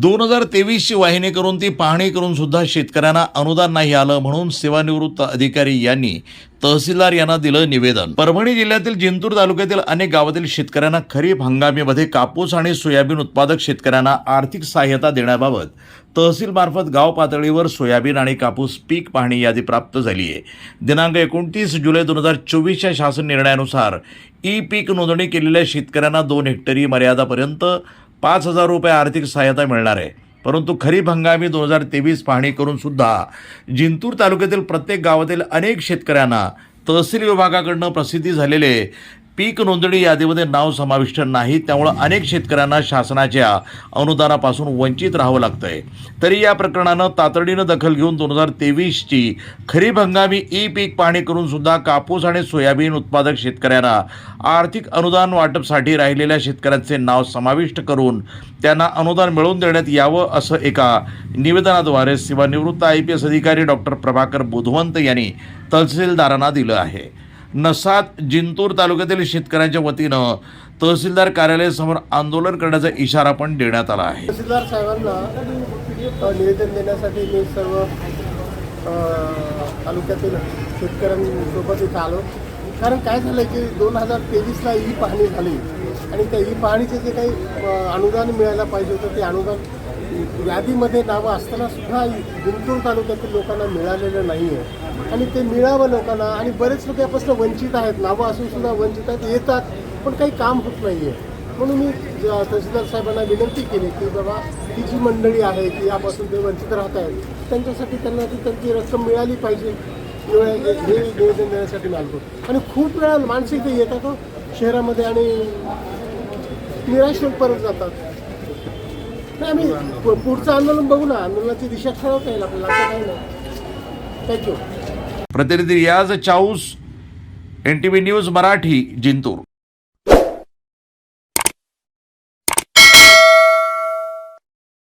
दोन हजार तेवीसची वाहिनी करून ती पाहणी करून सुद्धा शेतकऱ्यांना अनुदान नाही आलं म्हणून सेवानिवृत्त अधिकारी यांनी तहसीलदार यांना दिलं निवेदन. परभणी जिल्ह्यातील जिंतूर तालुक्यातील अनेक गावातील शेतकऱ्यांना खरीप हंगामीमध्ये कापूस आणि सोयाबीन उत्पादक शेतकऱ्यांना आर्थिक सहाय्यता देण्याबाबत तहसील मार्फत गाव पातळीवर सोयाबीन आणि कापूस पीक पाहणी यादी प्राप्त झाली आहे. दिनांक एकोणतीस जुलै दोन हजार चोवीसच्या शासन निर्णयानुसार ई पीक नोंदणी केलेल्या शेतकऱ्यांना दोन हेक्टरी मर्यादापर्यंत पाच हजार रुपये आर्थिक सहायता मिळणार आहे. परंतु खरीप हंगामी दोन हजार तेवीस पाहणी करून सुद्धा जिंतूर तालुक्यातील प्रत्येक गावातील अनेक शेतकऱ्यांना तहसील विभागाकडनं प्रसिद्धी झालेले पीक नोंदणी यादीमध्ये नाव समाविष्ट नाही त्यामुळं अनेक शेतकऱ्यांना शासनाच्या अनुदानापासून वंचित राहावं लागतंय. तरी या प्रकरणानं तातडीनं दखल घेऊन दोन हजार तेवीसची खरीप हंगामी ई पीक पाहणी करून सुद्धा कापूस आणि सोयाबीन उत्पादक शेतकऱ्यांना आर्थिक अनुदान वाटपसाठी राहिलेल्या शेतकऱ्यांचे नाव समाविष्ट करून त्यांना अनुदान मिळवून देण्यात यावं असं एका निवेदनाद्वारे सेवानिवृत्त आय पी एस अधिकारी डॉक्टर प्रभाकर बुधवंत यांनी तहसीलदारांना दिलं आहे. नसात जिंतूर तालुक्यातील शेतकऱ्यांच्या वतीनं तहसीलदार कार्यालयासमोर आंदोलन करण्याचा इशारा पण देण्यात आला आहे. तहसीलदार साहेबांना निवेदन देण्यासाठी मी सर्व तालुक्यातील शेतकऱ्यांसोबत इथं आलो. कारण काय झालं की दोन हजार तेवीसला ई पाहणी झाली आणि त्या ई पाहणीचे जे काही अनुदान मिळायला पाहिजे होतं ते अनुदान यादीमध्ये नावं असताना सुद्धा गुंटूर तालुक्यातील लोकांना मिळालेलं नाही आहे आणि ते मिळावं लोकांना आणि बरेच लोक यापासून वंचित आहेत. नावं असून सुद्धा वंचित आहेत येतात पण काही काम होत नाही आहे म्हणून मी तहसीलदार साहेबांना विनंती केली की बाबा ही जी मंडळी आहे की यापासून ते वंचित राहत आहेत त्यांच्यासाठी त्यांना ती त्यांची रक्कम मिळाली पाहिजे. एवढ्या हे हे निवेदन देण्यासाठी मी आणि खूप वेळा माणसं इथे येतात हो. शहरामध्ये आणि निराश परत जातात. नाही आम्ही पु- पुढचं आंदोलन बघू ना. आंदोलनाची दिशा ठरवता येईल आपल्याला असं काही नाही. थँक्यू प्रतिनिधी Riyaz Chaus N T V news Marathi Jintur.